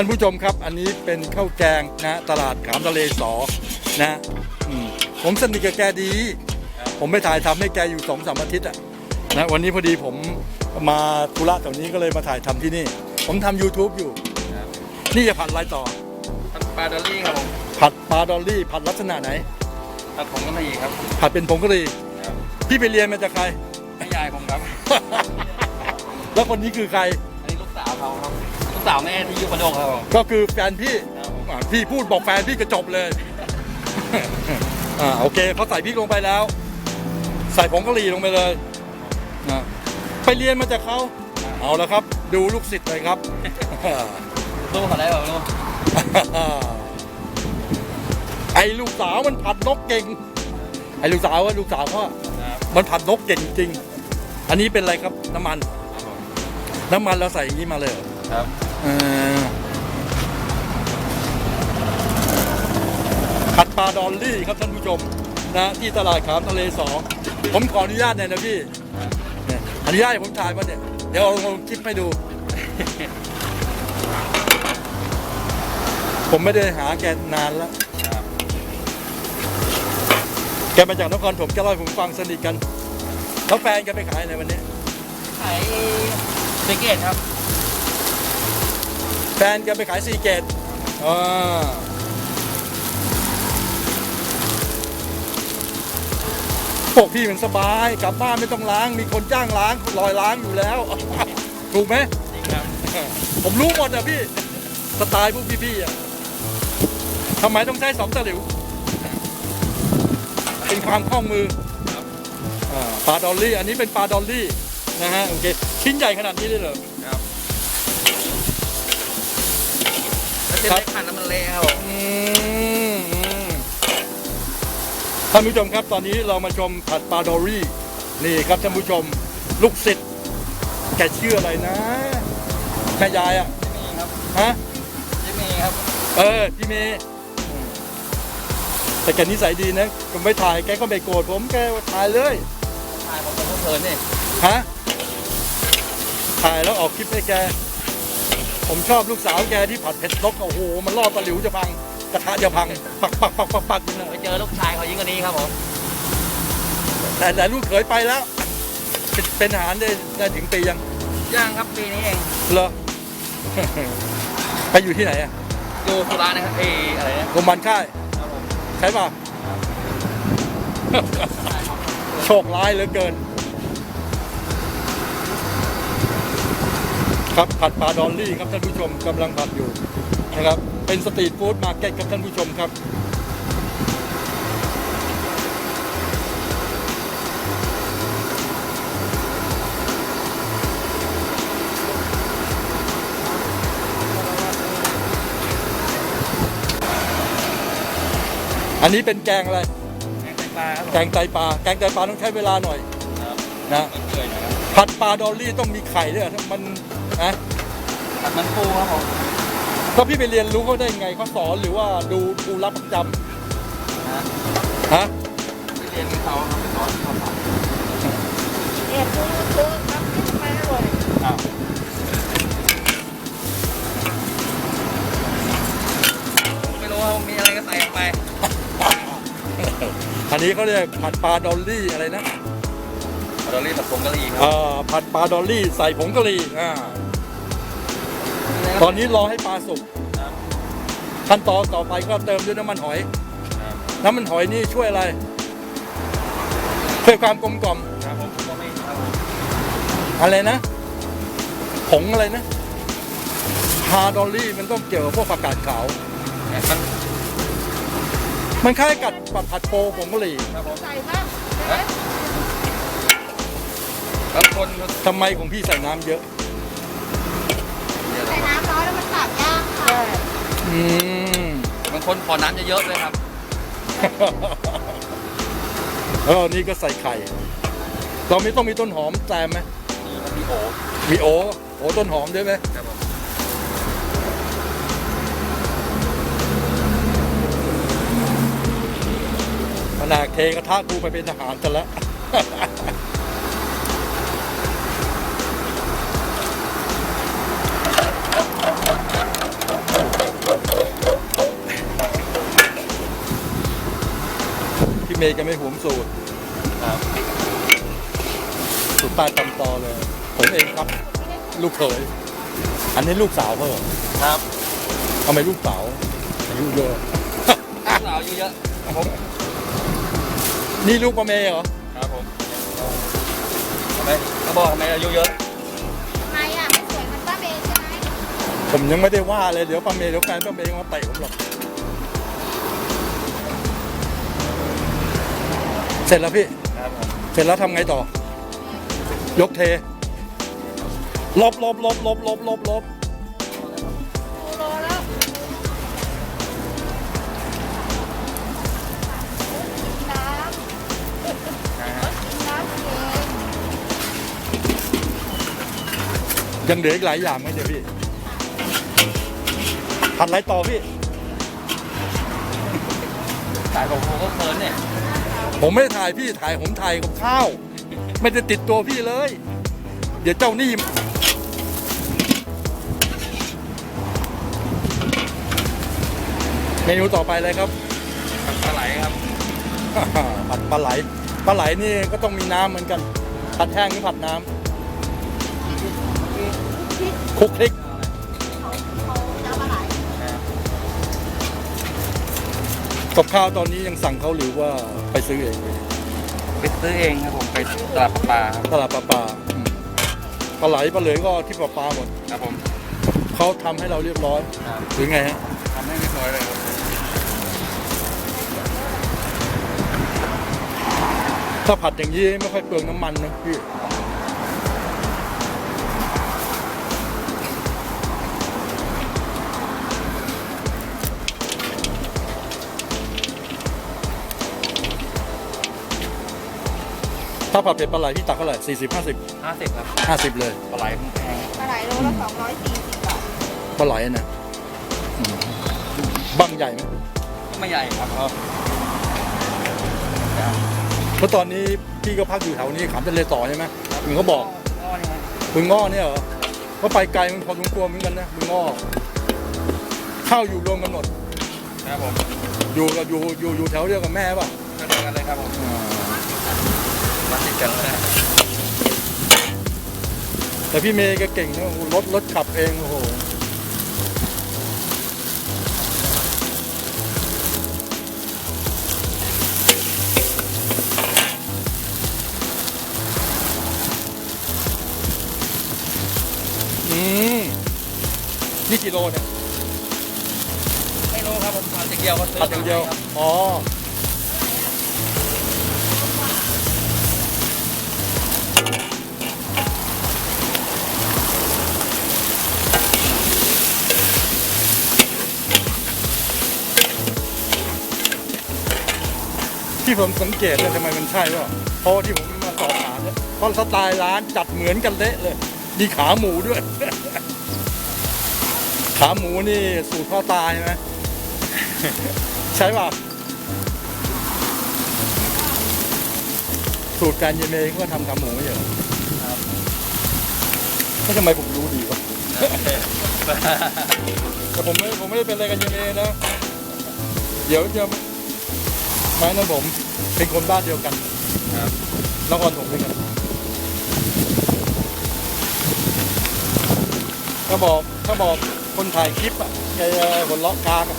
ท่านผู้ชมครับ อันนี้เป็นข้าวแกงนะตลาดขามทะเลสอนะอืมผมสนิทกับแกดี ผมไปถ่ายทำให้แกอยู่สองสามอาทิตย์อะนะวันนี้พอดีผมมาธุระแถวนี้ก็เลยมาถ่ายทำที่นี่ ผมทำ YouTube อยู่ นี่จะผัดอะไรต่อปลาดอลลี่ครับผมผัดปลาดอลลี่ ผัดลักษณะไหนตัดผมกันทีครับผัดเป็นผงกะหรี่ครับพี่ไปเรียนมาจากใครไม่ยายผมครับ แล้วคนนี้คือใครอันนี้ลูกสาวเขาครับลูก สาวแม่ที่อยุคโดกครับผม ก็คือแฟนพี่ครับผมอ่าพี่พูดบอกแฟนพี่ก็จบเลย อ่าโอเคเขาใส่พริกลงไปแล้ว ใส่ผงกะหรี่ลงไปเลยอ่าไปเรียนมาจากเขาเอาละครับ ดูลูกศิษย์เลยครับลูกเขาได้แบบลูกไอ้ลูกสาวมันผัดนกเก่ง ไอ้ลูกสาวว่าลูกสาวก็ครับมันผัดนกเก่งจริง อันนี้เป็นอะไรครับน้ำมันครับผมน้ำมันเราใส่อย่างนี้มาเลยเหรอ ครับเออ ผัดปลาดอลลี่ครับท่านผู้ชมนะที่ตลาดขามทะเลสองผมขออนุญาตหน่อยนะพี่อนุญาตผมถ่ายมาเนี่ยเดี๋ยวเอาลงคลิปให้ดู ผมไม่ได้หาแกนานแล้วแกมาจากนครผมแกเล่าให้ผมฟังสนิทกัน แล้วแฟนแกไปขายอะไรวันนี้ ขายเบเกตครับ แฟนแกไปขายซีเกตอ่าพวกพี่มันสบายกลับบ้านไม่ต้องล้าง มีคนจ้างล้างลอยล้างอยู่แล้ว ถูกไหมจริงครับผมรู้หมดอะพี่สไตล์พวกพี่ๆอะทำไมต้องใช้สองตะหลิว เป็นความคล่องมือครับอ่าปลาดอลลี่ อันนี้เป็นปลาดอลลี่นะฮะโอเค ชิ้นใหญ่ขนาดนี้เลยเหรอ เส้นครับเล็กหั่นแล้วมันเละครับผมอืมอืมท่านผู้ชมครับตอนนี้เรามาชมผัดปลาดอลลี่นี่ครับท่านผู้ชมลูกศิษย์แกชื่ออะไรนะแม่ยายอะไม่มีครับฮะไม่มีครับเออพี่เมย์แต่แกนิสัยดีนะก็ไม่ถ่ายแกก็ไม่โกรธผมแกถ่ายเลยถ่ายผมเป็นเพลินๆนี่ฮะถ่ายแล้วออกคลิปให้แก ผมชอบลูกสาวแกที่ผัดเผ็ดนกโอ้โหมันล่อตะหลิวจะพังกระทะจะพังปักปักปักปักปักอยู่นะไปเจอลูกชายเขายิ่งกว่านี้ครับผมแต่แต่ลูกเขยไปแล้ว เป็นเป็นทหารได้ได้ถึงปียังย่างครับปีนี้เองเหรอ ไปอยู่ที่ไหนอะอยู่สุราษฎร์นะครับเอออะไรนะโรงพยาบาลค่ายครับผมใช่ป่ะโชคร้ายเหลือเกิน ครับผัดปลาดอลลี่ครับท่านผู้ชมกำลังผัดอยู่นะครับ เป็นสตรีทฟู้ดมาร์เก็ตครับท่านผู้ชมครับอันนี้เป็นแกงอะไร แกงไตปลาครับผมแกงไตปลา แกงไตปลาต้องใช้เวลาหน่อยครับนะมันเปื่อยหน่อยครับผัดปลาดอลลี่ต้องมีไข่ด้วยเหรอมัน นะผัดมันปูครับผมก็พี่ไปเรียนรู้เขาได้ไงเขาสอนหรือว่าดูดูรับประจนะำฮะไปเรียนกับเขาครับไปสอนเขาทำเอ็ดดูดูครับทำไมอร่อยอ้าวไม่รู้ว่ามีอะไรก็ใส่ลงไปอันนี้เขาเรียกผัดปลาดอลลี่อะไรนะเราเรียกผัดผงกะหรี่ครัอ่าผัดปลาดอลลี่ใส่ผงกะหรี่อ่า ตอนนี้รอให้ปลาสุกครับขั้นตอนต่อไปก็เติมด้วยน้ำมันหอยครับน้ำมันหอยนี่ช่วยอะไรช่วยความกลมกล่อมครับผมก็ไม่ครับผมอะไรนะ ผงอะไรนะปลาดอลลี่มันต้องเกี่ยวกับพวกผักกาดขาวแต่มันมันคล้ายกับผัดผัดโปผงกะหรี่ครับผมใส่บ้างเอ๊ะบางคนก็ทำไมของพี่ใส่น้ำเยอะ อืมบางคนขอน้ำเยอะๆเลยครับ แล้วอันนี้ก็ใส่ไข่ เราไม่ต้องมีต้นหอมแซมไหมมีโอมีโอโอต้นหอมด้วยไหมครับผมขนาดเทกระทะกูไปเป็นทหารกันแล้ว เมย์ก็ไม่หวงสูตรครับสูตรใต้ตำตอเลย ผมเองครับ ลูกเขยอันนี้ลูกสาวเพิ่มครับทำไมลูกสาวอายุเยอะสาวอายุเยอะครับผมนี่ลูกป้าเมย์เหรอครับผมทำไมเขาบอกทำไมอายุเยอะทำไมอะไม่สวยเหมันป้าเมย์ใช่ไหมผมยังไม่ได้ว่าเลยเดี๋ยวป้าเมย์เดี๋ยวแฟนป้าเมย์มาเตะผมหรอก เสร็จแล้วพี่ ครับผมเสร็จแล้วทำไงต่อ ยกเท ลบลบลบลบลบลบลบดูโลแล้วกินน้ำนะฮะกินน้ำเองยังเหลืออีกหลายอย่างไหมเดี๋ยวพี่ผัดอะไรต่อพี่ สายของผมก็เคินเนี่ย ผมไม่ได้ถ่ายพี่ถ่ายผมถ่ายกับข้าว ไม่ได้ติดตัวพี่เลย เดี๋ยวเจ้าหนี้เมนูต่อไปเลยครับปลาไหลครับผัดปลาไหลปลาไหลนี่ก็ต้องมีน้ำเหมือนกันผัดแห้งหรือผัดน้ำคลุกคลิก กับข้าวตอนนี้ยังสั่งเขาหรือว่าไปซื้อเองไปซื้อเองครับผมไปตลาดปลาครับตลาดปลาปลาอืมปลาไหลปลาเหลือก็ที่ปลาปลาหมดครับผมเขาทำให้เราเรียบร้อยครับหรือไงฮะทำให้เรียบร้อยเลยครับถ้าผัดอย่างนี้ไม่ค่อยเปลืองน้ำมันนะพี่ ถ้าผัดเผ็ดปลาไหลพี่ตักเท่าไหร่สี่สิบห้าสิบห้าสิบครับห้าสิบเลยปลาไหลมันแพงปลาไหลโลละสองร้อยสี่สิบบาทปลาไหลนะอืมบังใหญ่ไหมก็ไม่ใหญ่ครับครับเพราะตอนนี้พี่ก็พักอยู่แถวนี้ขามทะเลต่อใช่ไหมมึงเขาบอกอ๋อนี่ไงมึงง้อเนี่ยเหรอก็ไปไกลมันพอสมควรเหมือนกันนะมึงง้อเข้าอยู่รวมกันหมดครับผมอยู่กับอยู่อยู่อยู่แถวเดียวกับแม่ป่ะก็เดียวกันเลยครับผม มาติดกันแล้วนะแต่พี่เมย์แกเก่งนะโอ้โหรถรถขับเองโอ้โหอืมนี่กิโลเนี่ยไม่รู้ครับผมทานอย่างเดียวก็ซื้อผัดอย่างเดียวครับอ๋อ ที่ผมสังเกตเนี่ยทำไมมันใช่ว่าเพราะที่ผมมาสอบถามเนี่ยเพราะสไตล์ร้านจัดเหมือนกันเละเลยมีขาหมูด้วย ขาหมูนี่สูตรพ่อตายไหมใช่ป่ะสูตรการเยเมย์เขาก็ทำขาหมูไม่ใช่เหรอครับแล้วทำไมผมรู้ดีวะแต่ผมไม่ผมไม่ได้เป็นอะไรกันเยเมย์นะ เดี๋ยวจะ ไม่นั้นผมเป็นคนบ้านเดียวกันครับนครถมด้วยกันถ้าบอกถ้าบอกคนถ่ายคลิปอะแกจะหัวเราะกลางอะ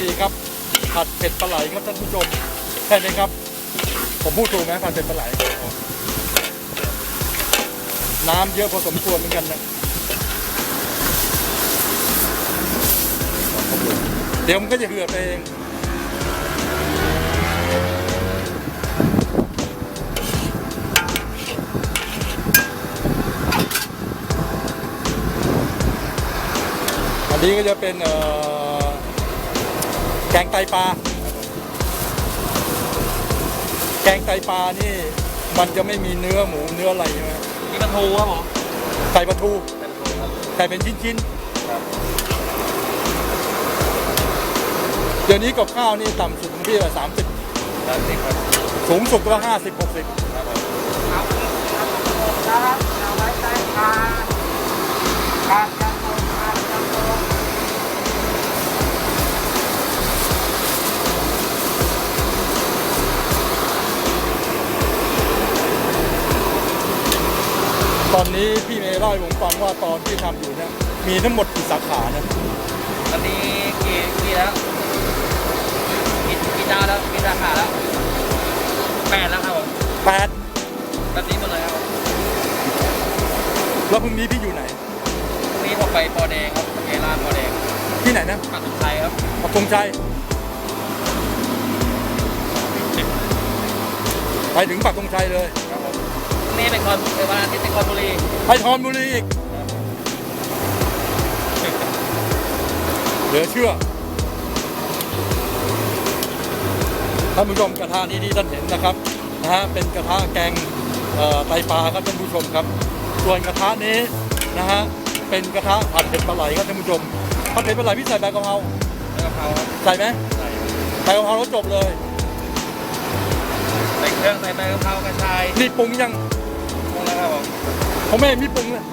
ดีครับผัดเผ็ดปลาไหลครับท่านผู้ชมใช่ไหมครับ ผมพูดถูกไหมผัดเผ็ดปลาไหลน้ำเยอะพอสมควรเหมือนกันนะ เดี๋ยวมันก็จะเหือดไปเองอันนี้ก็จะเป็นเอ่อแกงไตปลา แกงไตปลานี่มันจะไม่มีเนื้อหมูเนื้ออะไรใช่ไหมมีปลาทูครับผมใส่ปลาทูเป็นปลาทูครับใส่เป็นชิ้นครับๆ เดี๋ยวนี้กับข้าวนี่ต่ำสุดของพี่สามสิบสามสิบครับสูงสุดก็ห้าสิบหกสิบตอนนี้พี่เมย์เล่าให้ผมฟังว่าตอนที่ทำอยู่เนี่ยมีทั้งหมดกี่สาขาเนี่ย อันนี้กี่กี่แล้ว เจ้าแล้วกี่สาขาแล้วแปดแล้วครับผมแปดแบบนี้หมดเลยครับผมแล้วพรุ่งนี้พี่อยู่ไหน พรุ่งนี้ผมไปปอแดงครับเอรานปอแดงที่ไหนนะปักตุไทยครับปักธงชัยไปถึงปักธงชัยเลยครับผมพรุ่งนี้เป็นคอนเป็นวันอาทิตย์เป็นคอนบุรีไปทอนบุรีอีกเหลือเชื่อ ท่านผู้ชมกระทะนี้ที่ท่านเห็นนะครับนะฮะเป็นกระทะแกงเอ่อไตปลาครับท่านผู้ชมครับ ส่วนกระทะนี้นะฮะเป็นกระทะผัดเผ็ดปลาไหลครับท่านผู้ชมผัดเผ็ดปลาไหลพี่ใส่ใบกะเพราแล้วกะเพราครับใส่ไหมใส่ใบกะเพราแล้วจบเลยใส่เครื่องใส่ใบกะเพรากระชายนี่ปรุงยังพวกแล้วครับผมผมไม่เห็นมีปรุงเลย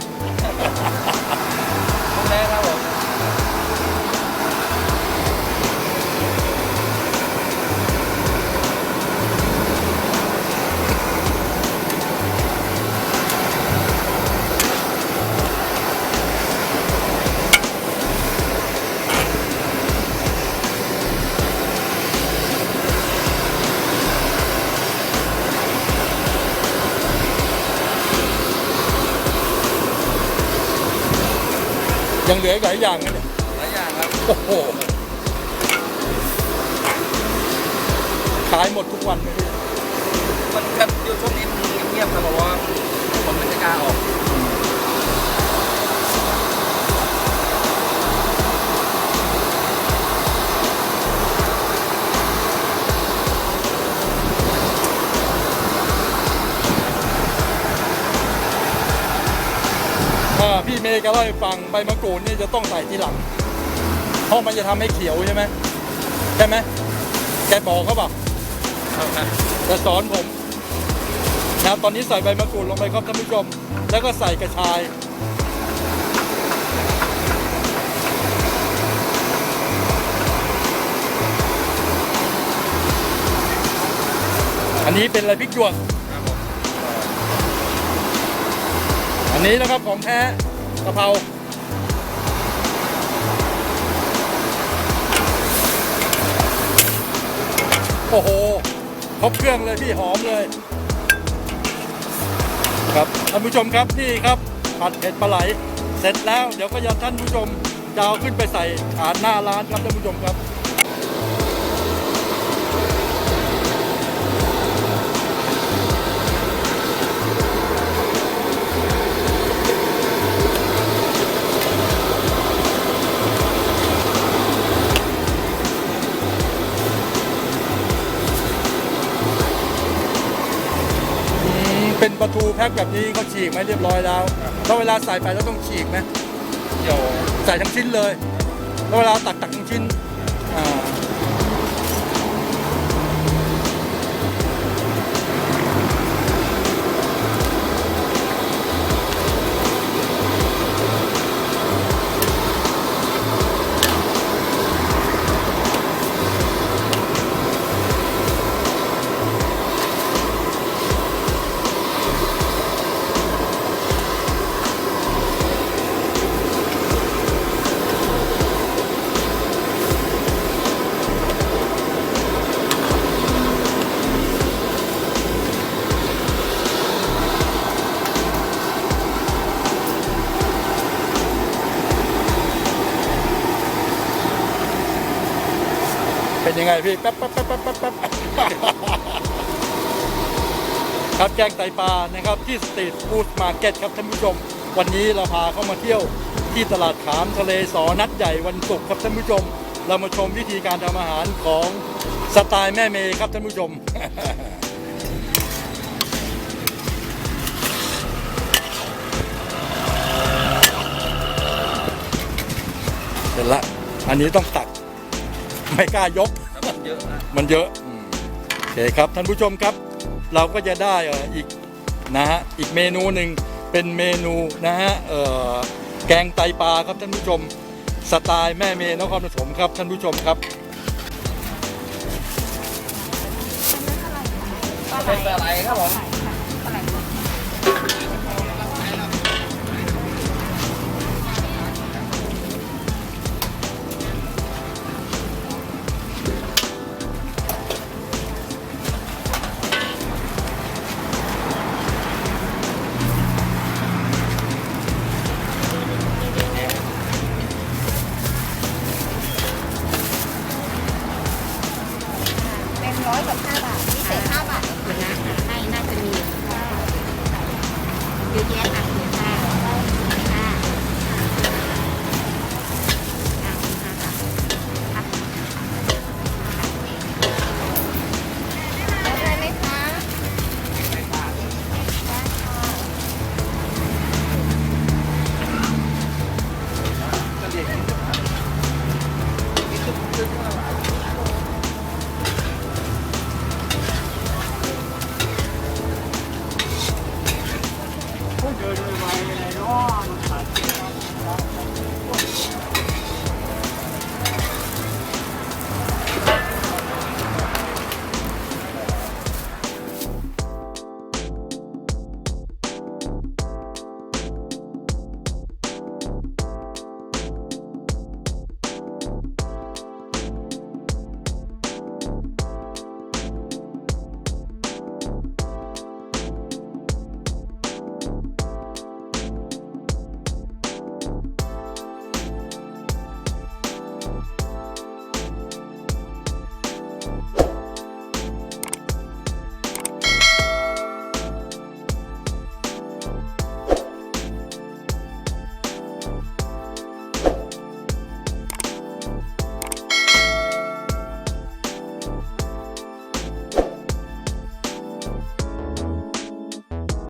ยังเหลืออีกหลายอย่างนะเนี่ยหลายอย่างครับ โอ้โห ขายหมดทุกวันไหมพี่มันแบบอยู่ช่วงนี้มันเงียบๆครับเพราะว่าผมไม่กล้าออก พี่เมย์ก็เล่าให้ฟังใบมะกรูดนี่จะต้องใส่ทีหลัง เพราะมันจะทำให้เขียวใช่ไหมใช่ไหมแกบอกเขาบอกจะสอนผมนะตอนนี้ใส่ใบมะกรูดลงไปครับท่านผู้ชม แล้วก็ใส่กระชาย อันนี้เป็นอะไรพริกหยวก อันนี้นะครับของแท้กะเพราโอ้โหครบเครื่องเลยพี่หอมเลย ครับท่านผู้ชมครับนี่ครับผัดเผ็ดปลาไหล เสร็จแล้วเดี๋ยวก็จะท่านผู้ชมจะเอาขึ้นไปใส่ถาดหน้าร้านครับท่านผู้ชมครับ เป็นประตูแพ็คแบบนี้เขาฉีกไหมเรียบร้อยแล้วแล้วเวลาใส่ไปแล้วต้องฉีกไหมเดี๋ยวใส่ทั้งชิ้นเลยแล้วเวลาตักตักทั้งชิ้น ยังไงพี่แป๊บแป๊บแป๊บแป๊บแป๊บครับแกงไตปลานะครับที่สตรีทฟู้ดมาร์เก็ตครับท่านผู้ชม วันนี้เราพาเข้ามาเที่ยวที่ตลาดขามทะเลสอนัดใหญ่วันศุกร์ครับท่านผู้ชม เรามาชมวิธีการทำอาหารของสไตล์แม่เมย์ครับท่านผู้ชมเสร็จละอันนี้ต้องตักไม่กล้ายก เยอะนะมันเยอะอืมโอเคครับท่านผู้ชมครับ เราก็จะได้เอ่ออีกนะฮะอีกเมนูหนึ่งเป็นเมนูนะฮะเอ่อแกงไตปลาครับท่านผู้ชมสไตล์แม่เมย์นครปฐมครับท่านผู้ชมครับปลาไหลเป็นอะไรครับผม ร้อยกับห้าบาทพิเศษห้าบาทนะให้น่าจะมีเยอะแยะค่ะ